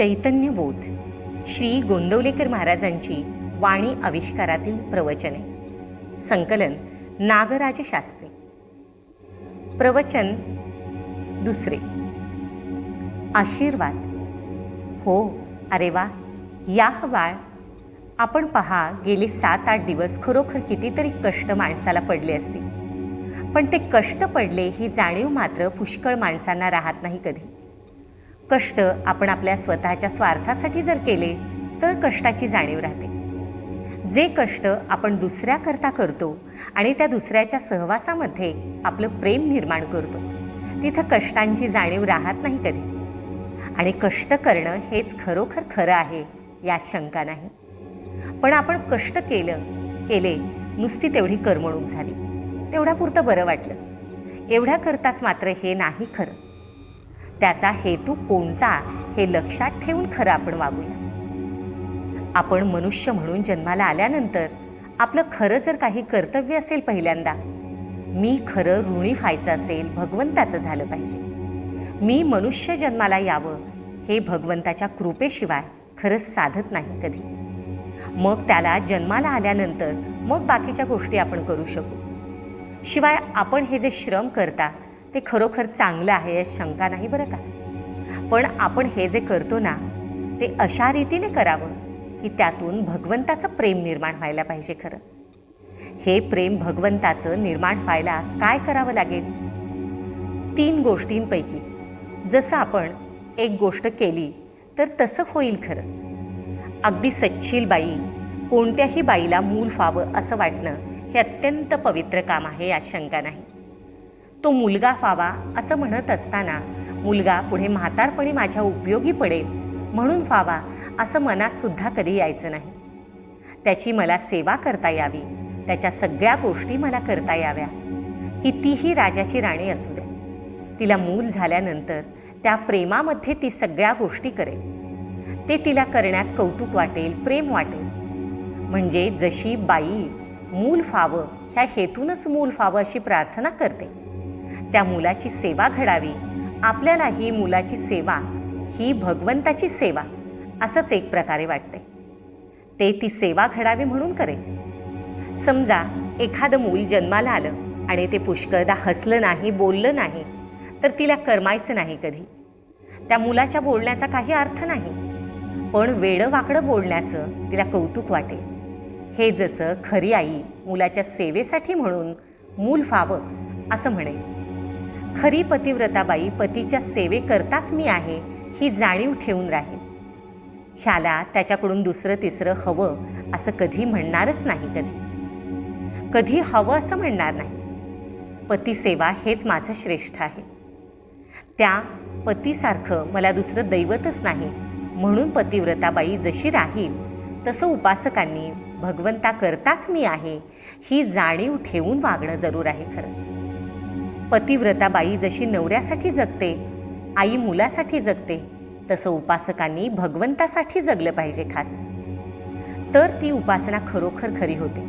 चैतन्यबोध. श्री गोंदवलेकर महाराजांची वाणी आविष्कारातील प्रवचने. संकलन नागराज शास्त्री प्रवचन दुसरे. आशीर्वाद. हो अरे वा या बाळ. आपण पहा गेले सात आठ दिवस खरोखर कितीतरी कष्ट माणसाला पडले असतील. पण ते कष्ट पडले ही जाणीव मात्र पुष्कळ माणसांना राहत नाही कधी. कष्ट आपण आपल्या स्वतःच्या स्वार्थासाठी जर केले तर कष्टाची जाणीव राहते. जे कष्ट आपण दुसऱ्याकरता करतो आणि त्या दुसऱ्याच्या सहवासामध्ये आपलं प्रेम निर्माण करतो तिथं कष्टांची जाणीव राहत नाही कधी. आणि कष्ट करणं हेच खरोखर खरं आहे यात शंका नाही. पण आपण कष्ट केलं केले नुसती तेवढी करमणूक झाली तेवढ्यापुरतं बरं वाटलं. एवढ्याकरताच मात्र हे नाही खरं. त्याचा हेतू कोणता हे लक्षात ठेवून खरं आपण वागूया. आपण मनुष्य म्हणून जन्माला आल्यानंतर आपलं खरं जर काही कर्तव्य असेल पहिल्यांदा मी खरं ऋणी व्हायचं असेल भगवंताचं झालं पाहिजे. मी मनुष्य जन्माला यावं हे भगवंताच्या कृपेशिवाय खरंच साधत नाही कधी. मग त्याला जन्माला आल्यानंतर मग बाकीच्या गोष्टी आपण करू शकू. शिवाय आपण हे जे श्रम करता ते खरोखर चांगलं आहे या शंका नाही बरं का? पण आपण हे जे करतो ना ते अशा रीतीने करावं की त्यातून भगवंताचं प्रेम निर्माण व्हायला पाहिजे खरं. हे प्रेम भगवंताचं निर्माण व्हायला काय करावं लागेल? तीन गोष्टींपैकी जसं आपण एक गोष्ट केली तर तसं होईल खरं. अगदी सच्छील बाई कोणत्याही बाईला मूल व्हावं असं वाटणं हे अत्यंत पवित्र काम आहे यात शंका नाही. तो मुलगा फावा असं म्हणत असताना मुलगा पुढे म्हातारपणी माझ्या उपयोगी पडेल म्हणून फावा असं मनात सुद्धा कधी यायचं नाही. त्याची मला सेवा करता यावी. त्याच्या सगळ्या गोष्टी मला करता याव्या. कितीही राजाची राणी असू द्या तिला मूल झाल्यानंतर त्या प्रेमामध्ये ती सगळ्या गोष्टी करेल. ते तिला करण्यात कौतुक वाटेल प्रेम वाटेल. म्हणजे जशी बाई मूल व्हावं ह्या हेतूनच मूल फावं अशी प्रार्थना करते. त्या मुलाची सेवा घडावी. आपल्याला ही मुलाची सेवा ही भगवंताची सेवा असंच एक प्रकारे वाटते ते ती सेवा घडावी म्हणून करेल. समजा एखादं मूल जन्माला आलं आणि ते पुष्कळदा हसलं नाही बोललं नाही तर तिला करमायचं नाही कधी. त्या मुलाच्या बोलण्याचा काही अर्थ नाही. पण वेडं वाकडं बोलण्याचं तिला कौतुक वाटेल. हे जसं खरी आई मुलाच्या सेवेसाठी म्हणून मूल व्हावं असं म्हणेल. खरी पतिव्रताबाई पतीच्या सेवेकरताच मी आहे ही जाणीव ठेवून राहील ह्याला त्याच्याकडून दुसरं तिसरं हवं असं कधी म्हणणारच नाही कधी. कधी हवं असं म्हणणार नाही. पतिसेवा हेच माझं श्रेष्ठ आहे. त्या पतीसारखं मला दुसरं दैवतच नाही म्हणून पतिव्रताबाई जशी राहील तसं उपासकांनी भगवंता करताच मी आहे ही जाणीव ठेवून वागणं जरूर आहे खरं. पतिव्रताबाई जशी नवऱ्यासाठी जगते आई मुलासाठी जगते तसं उपासकांनी भगवंतासाठी जगलं पाहिजे खास. तर ती उपासना खरोखर खरी होते.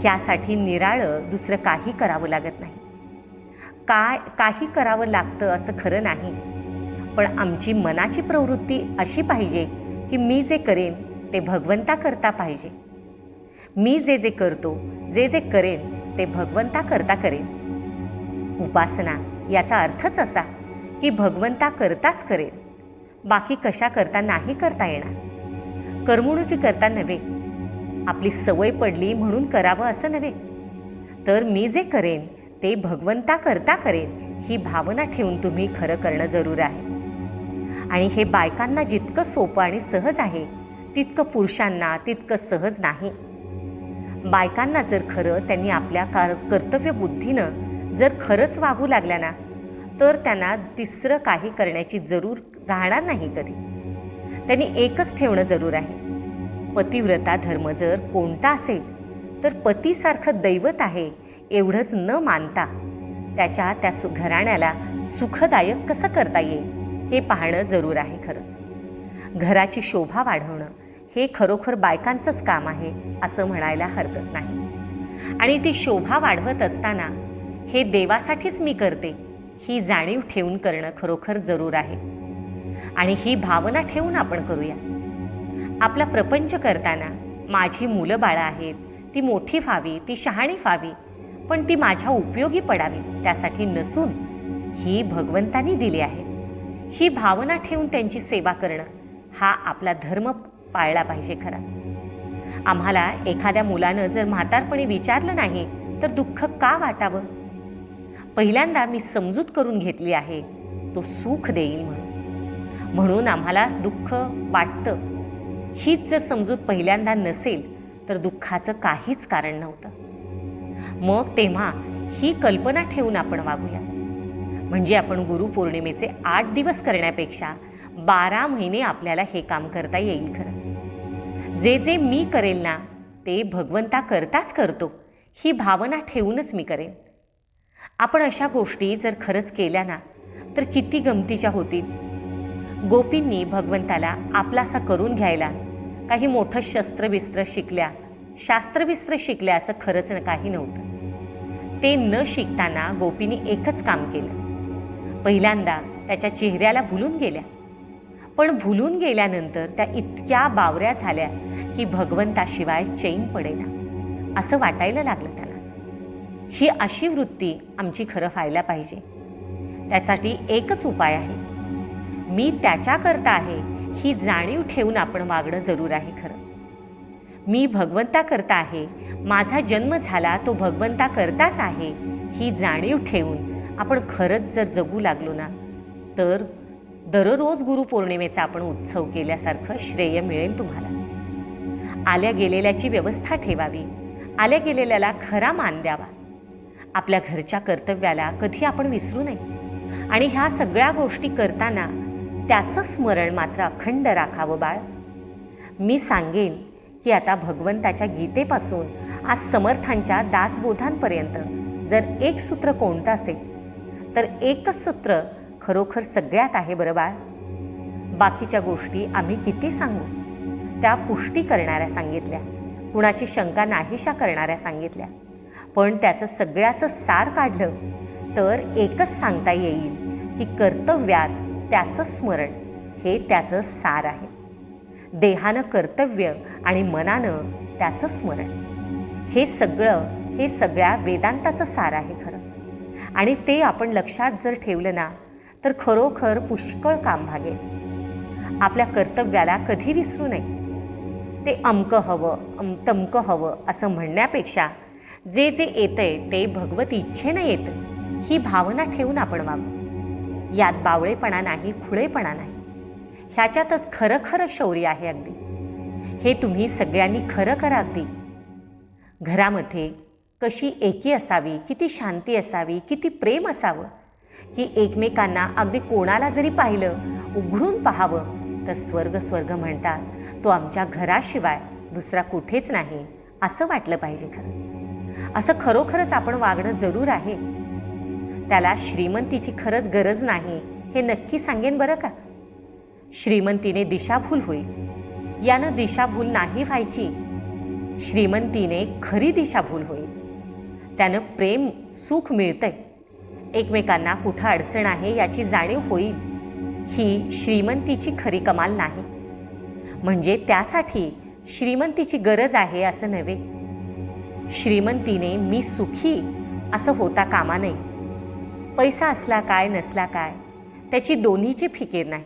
ह्यासाठी निराळं दुसरं काही करावं लागत नाही. काय काही करावं लागतं असं खरं नाही. पण आमची मनाची प्रवृत्ती अशी पाहिजे की मी जे करेन ते भगवंता करता पाहिजे. मी जे जे करतो जे जे करेन ते भगवंता करता करेन. उपासना याचा अर्थच असा की भगवंता करताच करेल. बाकी कशा करता नाही करता येणार. करमणुकी करता नव्हे. आपली सवय पडली म्हणून करावं असं नव्हे. तर मी जे करेन ते भगवंता करता करेन ही भावना ठेवून तुम्ही खरं करणं जरूर आहे. आणि हे बायकांना जितकं सोपं आणि सहज आहे तितकं पुरुषांना तितकं सहज नाही. बायकांना जर खरं त्यांनी आपल्या कार कर्तव्य बुद्धीनं जर खरंच वागू लागल्या ना तर त्यांना तिसरं काही करण्याची जरूर राहणार नाही कधी. त्यांनी एकच ठेवणं जरूर आहे. पतिव्रता धर्म जर कोणता असेल तर पतीसारखं दैवत आहे एवढंच न मानता त्याच्या त्या सु घराण्याला सुखदायक कसं करता येईल हे पाहणं जरूर आहे खरं. घराची शोभा वाढवणं हे खरोखर बायकांचंच काम आहे असं म्हणायला हरकत नाही. आणि ती शोभा वाढवत असताना हे देवासाठीच मी करते. ही जाणीव ठेवून करणं खरोखर जरूर आहे. आणि ही भावना ठेवून आपण करूया. आपला प्रपंच करताना माझी मुलं बाळं आहेत ती मोठी व्हावी ती शहाणी व्हावी पण ती माझ्या उपयोगी पडावी त्यासाठी नसून ही भगवंतानी दिली आहे. ही भावना ठेवून त्यांची सेवा करणं हा आपला धर्म पाळला पाहिजे खरा. आम्हाला एखाद्या मुलानं जर म्हातारपणी विचारलं नाही तर दुःख का वाटावं? पहिल्यांदा मी समजूत करून घेतली आहे तो सुख देईल म्हणून. म्हणून आम्हाला दुःख वाटतं. हीच जर समजूत पहिल्यांदा नसेल तर दुःखाचं काहीच कारण नव्हतं. मग तेव्हा ही कल्पना ठेवून आपण वागूया. म्हणजे आपण गुरुपौर्णिमेचे आठ दिवस करण्यापेक्षा बारा महिने आपल्याला हे काम करता येईल खरं. जे जे मी करेल ना ते भगवंता करताच करतो ही भावना ठेवूनच मी करेन. आपण अशा गोष्टी जर खरंच केल्या ना तर किती गमतीच्या होतील. गोपींनी भगवंताला आपलासा करून घ्यायला काही मोठं शस्त्रबिस्त्र शिकल्या. शास्त्रबिस्त्र शिकल्या असं खरंच काही नव्हतं. ते न शिकताना गोपींनी एकच काम केलं. पहिल्यांदा त्याच्या चेहऱ्याला भुलून गेल्या. पण भुलून गेल्यानंतर त्या इतक्या बावऱ्या झाल्या की भगवंताशिवाय चैन पडेना असं वाटायला लागलं त्याला. ही अशी वृत्ती आमची खरं व्हायला पाहिजे. त्यासाठी एकच उपाय आहे. मी त्याच्याकरता आहे ही जाणीव ठेवून आपण वागणं जरूर आहे खरं. मी भगवंताकरता आहे माझा जन्म झाला तो भगवंता करताच आहे ही जाणीव ठेवून आपण खरंच जर जगू लागलो ना तर दररोज गुरुपौर्णिमेचा आपण उत्सव केल्यासारखं श्रेय मिळेल तुम्हाला. आल्या गेलेल्याची व्यवस्था ठेवावी आल्या गेलेल्याला खरा मान द्यावा आपल्या घरच्या कर्तव्याला कधी आपण विसरू नये. आणि ह्या सगळ्या गोष्टी करताना त्याचं स्मरण मात्र अखंड राखावं बाळ. मी सांगेन की आता भगवंताच्या गीतेपासून आज समर्थांच्या दासबोधांपर्यंत जर एक सूत्र कोणतं असेल तर एकच सूत्र खरोखर सगळ्यात आहे बरं बाळ. बाकीच्या गोष्टी आम्ही किती सांगू त्या पुष्टी करणाऱ्या सांगितल्या. कुणाची शंका नाहीशा करणाऱ्या सांगितल्या. पण त्याचं सगळ्याचं सार काढलं तर एकच सांगता येईल की कर्तव्यात त्याचं स्मरण हे त्याचं सार आहे. देहानं कर्तव्य आणि मनानं त्याचं स्मरण. हे सगळं हे सगळ्या वेदांताचं सार आहे खरं. आणि ते आपण लक्षात जर ठेवलं ना तर खरोखर पुष्कळ काम भागेल. आपल्या कर्तव्याला कधी विसरू नये. ते अमकं हवं अम तमकं हवं असं म्हणण्यापेक्षा जे जे येतंय ते भगवत इच्छेनं येतं. ही भावना ठेवून आपण वागू. यात बावळेपणा नाही खुळेपणा नाही. ह्याच्यातच खरं खरं शौर्य आहे अगदी. हे तुम्ही सगळ्यांनी खरं करा अगदी. घरामध्ये कशी एकी असावी किती शांती असावी किती प्रेम असावं की एकमेकांना अगदी कोणाला जरी पाहिलं उघडून पाहावं तर स्वर्ग स्वर्ग म्हणतात तो आमच्या घराशिवाय दुसरा कुठेच नाही असं वाटलं पाहिजे खरं. असं खरोखरच आपण वागणं जरूर आहे. त्याला श्रीमंतीची खरंच गरज नाही हे नक्की सांगेन बरं का? श्रीमंतीने दिशाभूल होईल. यानं दिशाभूल नाही व्हायची. श्रीमंतीने खरी दिशाभूल होईल. त्यानं प्रेम सुख मिळतंय. एकमेकांना कुठं अडचण आहे याची जाणीव होईल. ही श्रीमंतीची खरी कमाल नाही. म्हणजे त्यासाठी श्रीमंतीची गरज आहे असं नव्हे. श्रीमंतीने मी सुखी. असं होता कामा नये. पैसा असला काय नसला काय त्याची दोन्हीची फिकीर नाही.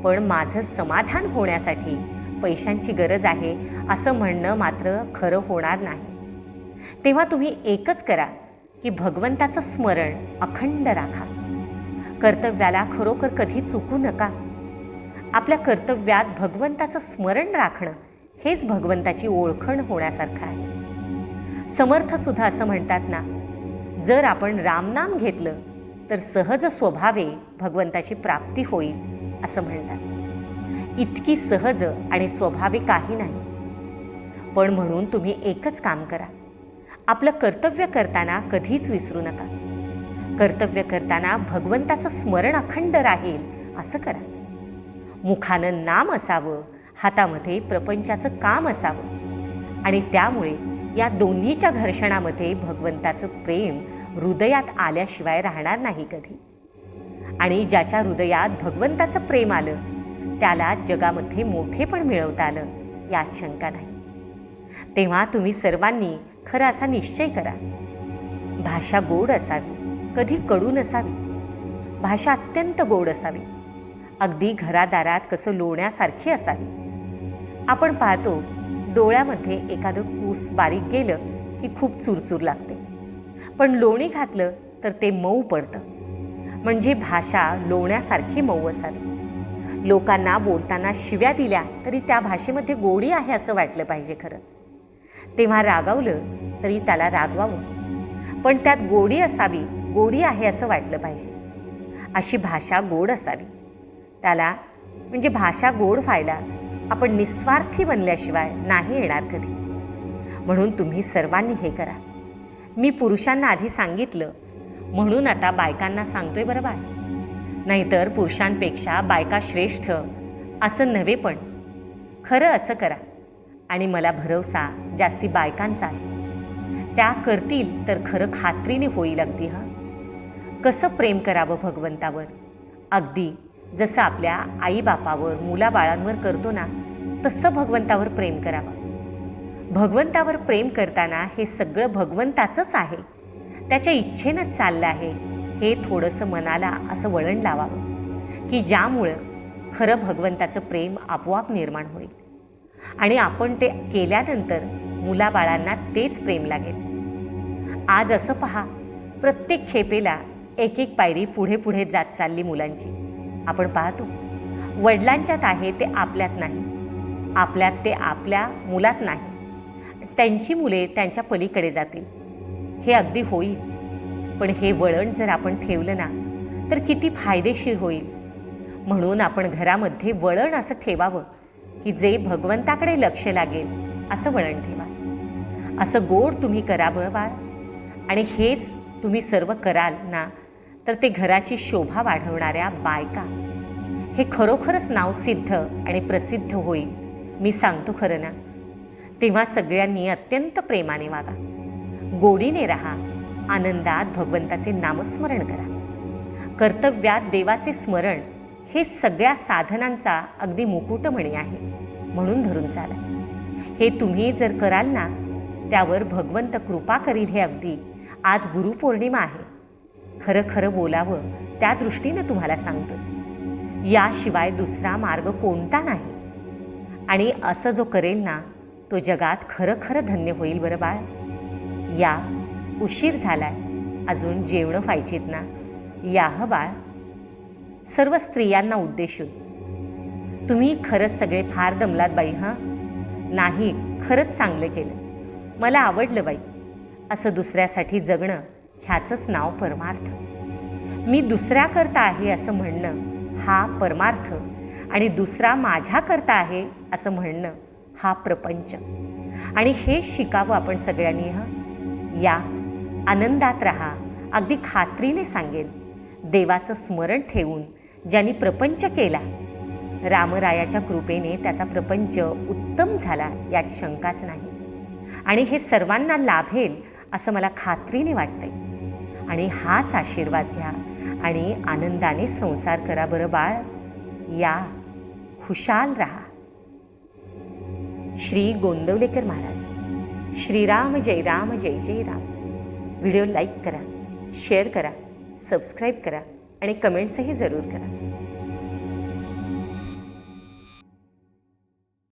पण माझं समाधान होण्यासाठी पैशांची गरज आहे असं म्हणणं मात्र खरं होणार नाही. तेव्हा तुम्ही एकच करा की भगवंताचं स्मरण अखंड राखा. कर्तव्याला खरोखर कधी चुकू नका. आपल्या कर्तव्यात भगवंताचं स्मरण राखणं हेच भगवंताची ओळखण होण्यासारखं आहे. समर्थसुद्धा असं म्हणतात ना. जर आपण रामनाम घेतलं तर सहज स्वभावे भगवंताची प्राप्ती होईल असं म्हणतात. इतकी सहज आणि स्वभावे काही नाही. पण म्हणून तुम्ही एकच काम करा. आपलं कर्तव्य करताना कधीच विसरू नका. कर्तव्य करताना भगवंताचं स्मरण अखंड राहील असं करा. मुखानं नाम असावं हातामध्ये प्रपंचाचं काम असावं. आणि त्यामुळे या दोन्हीच्या घर्षणामध्ये भगवंताचं प्रेम हृदयात आल्याशिवाय राहणार नाही कधी. आणि ज्याच्या हृदयात भगवंताचं प्रेम आलं त्याला जगामध्ये मोठे पण मिळवता आलं यात शंका नाही. तेव्हा तुम्ही सर्वांनी खरा असा निश्चय करा. भाषा गोड असावी कधी कडू नसावी. भाषा अत्यंत गोड असावी. अगदी घरादारात कसं लोण्यासारखी असावी. आपण पाहतो डोळ्यामध्ये एखादं कूस बारीक गेलं की खूप चुरचूर लागते. पण लोणी घातलं तर ते मऊ पडतं. म्हणजे भाषा लोण्यासारखी मऊ असावी. लोकांना बोलताना शिव्या दिल्या तरी त्या भाषेमध्ये गोडी आहे असं वाटलं पाहिजे खरं. तेव्हा रागावलं तरी त्याला रागवावं. पण त्यात गोडी असावी गोडी आहे असं वाटलं पाहिजे. अशी भाषा गोड असावी. त्याला म्हणजे भाषा गोड व्हायला आपण निस्वार्थी बनल्याशिवाय नाही येणार कधी. म्हणून तुम्ही सर्वांनी हे करा. मी पुरुषांना आधी सांगितलं म्हणून आता बायकांना सांगतोय बरं बाय नाहीतर पुरुषांपेक्षा बायका श्रेष्ठ असं नव्हे पण. खरं असं करा. आणि मला भरवसा जास्ती बायकांचा आहे. त्या करतील तर खरं खात्रीने होईल अगदी हां? कसं प्रेम करावं भगवंतावर? अगदी जसं आपल्या आईबापावर मुलाबाळांवर करतो ना तसं भगवंतावर प्रेम करावं. भगवंतावर प्रेम करताना हे सगळं भगवंताचंच आहे. त्याच्या इच्छेनंच चाललं आहे हे थोडंसं मनाला असं वळण लावावं की ज्यामुळं खरं भगवंताचं प्रेम आपोआप निर्माण होईल. आणि आपण ते केल्यानंतर मुलाबाळांना तेच प्रेम लागेल. आज असं पहा प्रत्येक खेपेला एक एक पायरी पुढे पुढे जात चालली मुलांची. आपण पाहतो वडिलांच्यात आहे ते आपल्यात नाही. आपल्यात ते आपल्या मुलात नाही. त्यांची मुले त्यांच्या पलीकडे जातील. हे अगदी होईल. पण हे वळण जर आपण ठेवलं ना तर किती फायदेशीर होईल. म्हणून आपण घरामध्ये वळण असं ठेवावं की जे भगवंताकडे लक्ष लागेल असं वळण ठेवा. असं गोड तुम्ही करावं बाळ. आणि हेच तुम्ही सर्व कराल ना तर ते घराची शोभा वाढवणाऱ्या बायका. हे खरोखरच नाव सिद्ध आणि प्रसिद्ध होईल. मी सांगतो खरं ना. तेव्हा सगळ्यांनी अत्यंत प्रेमाने वागा. गोडीने राहा. आनंदात भगवंताचे नामस्मरण करा. कर्तव्यात देवाचे स्मरण हे सगळ्या साधनांचा अगदी मुकुटमणी आहे. म्हणून धरून चाला. हे तुम्ही जर कराल ना त्यावर भगवंत कृपा करील हे अगदी. आज गुरुपौर्णिमा आहे. खरं खरं बोलावं त्या दृष्टीनं तुम्हाला सांगतो याशिवाय दुसरा मार्ग कोणता नाही. आणि असं जो करेल ना तो जगात खरं खरं धन्य होईल बरं बाळ. या उशीर झालाय. अजून जेवणं व्हायचीत ना. या ह बाळ. सर्व स्त्रियांना उद्देशून तुम्ही खरंच सगळे फार दमलात बाई हां? नाही खरंच चांगलं केलं. मला आवडलं बाई. असं दुसऱ्यासाठी जगणं ह्याचंच नाव परमार्थ. मी दुसऱ्याकरता आहे असं म्हणणं हा परमार्थ. आणि दुसरा माझ्याकरता आहे असं म्हणणं हा प्रपंच. आणि हे शिकावं आपण सगळ्यांनी हं? या आनंदात राहा. अगदी खात्रीने सांगेन. देवाचं स्मरण ठेवून ज्यांनी प्रपंच केला रामरायाच्या कृपेने त्याचा प्रपंच उत्तम झाला यात शंकाच नाही. आणि हे सर्वांना लाभेल असं मला खात्रीने वाटतंय. आणि हाच आशीर्वाद घ्या आणि आनंदाने संसार करा बरं बाळ. या खुशाल रहा. श्री गोंदवलेकर महाराज श्रीराम जय राम जय जय राम. व्हिडिओ लाईक करा शेअर करा सबस्क्राईब करा आणि कमेंट्सही जरूर करा.